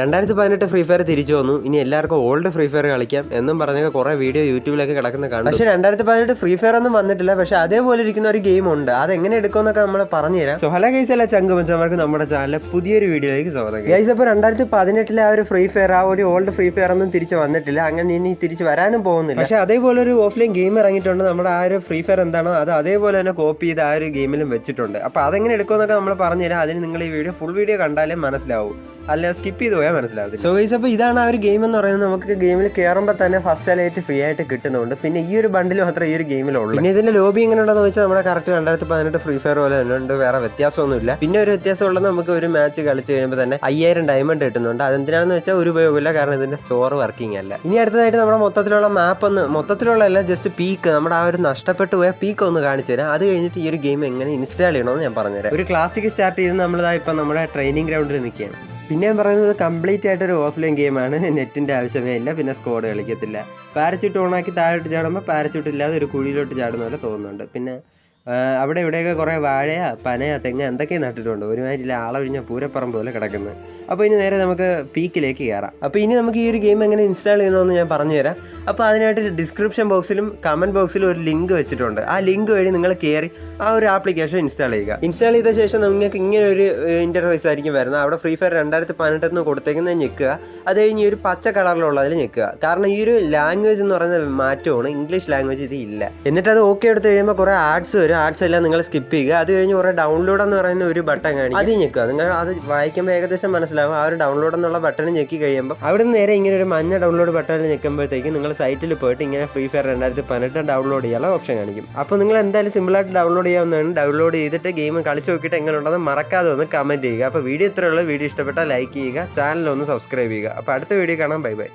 രണ്ടായിരത്തി പതിനെട്ട് free fire തിരിച്ചു വന്നു. ഇനി എല്ലാവർക്കും ഓൾഡ് ഫ്രീ ഫയർ കളിക്കാം. എന്നും പറഞ്ഞൊക്കെ കുറേ വീഡിയോ യൂട്യൂബിലൊക്കെ കിടക്കുന്ന കാണും പക്ഷേ രണ്ടായിരത്തി പതിനെട്ട് ഫ്രീ ഫയർ ഒന്നും വന്നിട്ടില്ല. പക്ഷേ അതേപോലെ ഇരിക്കുന്ന ഒരു ഗെയിം ഉണ്ട്. അത് എങ്ങനെ എടുക്കുമെന്നൊക്കെ നമ്മൾ പറഞ്ഞുതരാം സോ ഹലോ ഗൈസ് അല്ല ചങ്ക് മച്ചന്മാർക്ക് നമ്മുടെ ചാനലിലെ പുതിയൊരു വീഡിയോയിലേക്ക് സ്വാഗതം ഗൈസ് അപ്പോൾ രണ്ടായിരത്തി പതിനെട്ടിലെ ആ ഒരു ഫ്രീ ഫയർ ആ ഒരു ഓൾഡ് ഫ്രീ ഫയർ ഒന്നും തിരിച്ച് വന്നിട്ടില്ല. അങ്ങനെ ഇനി തിരിച്ച് വരാനും പോകുന്നില്ല. പക്ഷേ അതേപോലെ ഒരു ഓഫ്ലൈൻ ഗെയിം ഇറങ്ങിയിട്ടുണ്ട്. നമ്മുടെ ആ ഒരു ഫ്രീ ഫയർ എന്താണോ അത് അതേപോലെ തന്നെ കോപ്പി ചെയ്ത് ആ ഒരു ഗെയിമിലും വെച്ചിട്ടുണ്ട്. അപ്പോൾ അതെങ്ങനെ എടുക്കുമെന്നൊക്കെ നമ്മൾ പറഞ്ഞുതരാം അതിന് നിങ്ങൾ ഈ വീഡിയോ ഫുൾ വീഡിയോ കണ്ടാലേ മനസ്സിലാവും. അല്ല സ്കിപ്പ് ചെയ്ത് പോയാൽ മനസ്സിലാവത്തില്ല. സോ ഗൈസ് അപ്പോൾ ഇതാണ് ആ ഒരു ഗെയിം എന്ന് പറയുന്നത്. നമുക്ക് ഗെയിമിൽ കയറുമ്പോൾ തന്നെ ഫസ്റ്റ് അലൈറ്റ് ഫ്രീ ആയിട്ട് കിട്ടുന്നുണ്ട്. പിന്നെ ഈ ഒരു ബണ്ടിൽ മാത്രമേ ഈ ഒരു ഗെയിമിലുള്ളൂ പിന്നെ ഇതിന്റെ ലോബി എങ്ങനെ ഉണ്ടെന്ന് വെച്ചാൽ നമ്മുടെ കറക്റ്റ് രണ്ടായിരത്തി പതിനെട്ട് ഫ്രീ ഫയർ പോലെ തന്നെ ഉണ്ട് വേറെ വ്യത്യാസമൊന്നുമില്ല. പിന്നെ ഒരു വ്യത്യാസം ഉള്ളത് നമുക്ക് ഒരു മാച്ച് കളിച്ച് കഴിയുമ്പോൾ തന്നെ അയ്യായിരം ഡയമണ്ട് കിട്ടുന്നുണ്ട്. അതെന്തിനാണെന്ന് വെച്ചാൽ ഒരു ഉപയോഗമില്ല. കാരണം ഇതിന്റെ സ്റ്റോർ വർക്കിംഗ് അല്ല. ഇനി അടുത്തതായിട്ട് നമ്മുടെ മൊത്തത്തിലുള്ള മാപ്പ് ഒന്ന് മൊത്തത്തിലുള്ള അല്ല ജസ്റ്റ് പീക്ക് നമ്മുടെ ആ ഒരു നഷ്ടപ്പെട്ടു പോയ പീക്ക് ഒന്ന് കാണിച്ചു തരാം. അത് കഴിഞ്ഞിട്ട് ഈ ഒരു ഗെയിം എങ്ങനെ ഇൻസ്റ്റാൾ ചെയ്യണമെന്ന് ഞാൻ പറഞ്ഞുതരാം. ഒരു ക്ലാസിക് സ്റ്റാർട്ട് ചെയ്ത് നമ്മളിതാ ഇപ്പം നമ്മുടെ ട്രെയിനിങ് ഗ്രൗണ്ടിൽ നിൽക്കുകയാണ്. പിന്നെ ഞാൻ പറയുന്നത് കംപ്ലീറ്റ് ആയിട്ടൊരു ഓഫ്ലൈൻ ഗെയിമാണ് നെറ്റിന്റെ ആവശ്യമേ ഇല്ല പിന്നെ സ്കോഡ് കളിക്കത്തില്ല. പാരച്യൂട്ട് ഓണാക്കി താഴോട്ട് ചാടുമ്പോൾ പാരച്യൂട്ട് ഇല്ലാതെ ഒരു കുഴിയിലോട്ട് ചാടുന്ന പോലെ തോന്നുന്നുണ്ട്. പിന്നെ അവിടെ ഇവിടെയൊക്കെ കുറേ വാഴയ പനയ തെങ്ങ എന്തൊക്കെ നട്ടിട്ടുണ്ട്. ഒരുമാതിരി ആളൊഴിഞ്ഞ പൂരപ്പറമ്പ് പോലെ കിടക്കുന്നത് അപ്പോൾ ഇനി നേരെ നമുക്ക് പീക്കിലേക്ക് കയറാം. അപ്പോൾ ഇനി നമുക്ക് ഈ ഒരു ഗെയിം എങ്ങനെ ഇൻസ്റ്റാൾ ചെയ്യണമെന്ന് ഞാൻ പറഞ്ഞു തരാം. അപ്പോൾ അതിനായിട്ട് ഡിസ്ക്രിപ്ഷൻ ബോക്സിലും കമന്റ് ബോക്സിലും ഒരു ലിങ്ക് വെച്ചിട്ടുണ്ട്. ആ ലിങ്ക് വഴി നിങ്ങൾ കയറി ആ ഒരു ആപ്ലിക്കേഷൻ ഇൻസ്റ്റാൾ ചെയ്യുക. ഇൻസ്റ്റാൾ ചെയ്ത ശേഷം നിങ്ങൾക്ക് ഇങ്ങനെ ഒരു ഇന്റർഫേസ് ആയിരിക്കും വരുന്നത്. അവിടെ ഫ്രീ ഫയർ രണ്ടായിരത്തി പതിനെട്ടെന്ന് കൊടുത്തേക്കുന്നത് ഞെക്കുക. അത് കഴിഞ്ഞ് ഈ ഒരു പച്ച കളറിലുള്ളതിൽ ഞെക്കുക. കാരണം ഈ ഒരു ലാംഗ്വേജ് എന്ന് പറയുന്ന മാറ്റമാണ്. ഇംഗ്ലീഷ് ലാംഗ്വേജ് ഇത് ഇല്ല എന്നിട്ട് അത് ഓക്കെ എടുത്ത് കഴിയുമ്പോൾ കുറേ ആഡ്സ് വരും. ആഡ്സ് എല്ലാം നിങ്ങൾ സ്കിപ്പ് ചെയ്യുക. അത് കഴിഞ്ഞ് കുറേ ഡൗൺലോഡ് എന്ന് പറയുന്ന ഒരു ബട്ടൺ കാണിക്കും. അത് ഞെക്കുക. നിങ്ങൾ അത് വായിക്കുമ്പോൾ ഏകദേശം മനസ്സിലാവും. ആ ഒരു ഡൗൺലോഡ് എന്നുള്ള ബട്ടൺ ഞെക്കി കഴിയുമ്പോൾ അവിടെ നിന്ന് നേരെ ഇങ്ങനെ ഒരു മഞ്ഞ ഡൗൺലോഡ് ബട്ടൺ ഞെക്കുമ്പോഴത്തേക്ക് നിങ്ങൾ സൈറ്റിൽ പോയിട്ട് ഇങ്ങനെ ഫ്രീ ഫയർ രണ്ടായിരത്തി പതിനെട്ട് ഡൗൺലോഡ് ചെയ്യാനുള്ള ഓപ്ഷൻ കാണിക്കും. അപ്പോൾ നിങ്ങൾ എന്തായാലും സിമ്പിളായിട്ട് ഡൗൺലോഡ് ചെയ്യാവുന്നതാണ്. ഡൗൺലോഡ് ചെയ്തിട്ട് ഗെയിം കളിച്ച് നോക്കിയിട്ട് എങ്ങനെ ഉണ്ടെന്ന് മറക്കാതെ ഒന്ന് കമന്റ് ചെയ്യുക. അപ്പോൾ വീഡിയോ ഇത്രയുള്ള വീഡിയോ ഇഷ്ടപ്പെട്ടാൽ ലൈക്ക് ചെയ്യുക. ചാനൽ ഒന്ന് സബ്സ്ക്രൈബ് ചെയ്യുക. അപ്പോൾ അടുത്ത വീഡിയോ കാണാം. Bye bye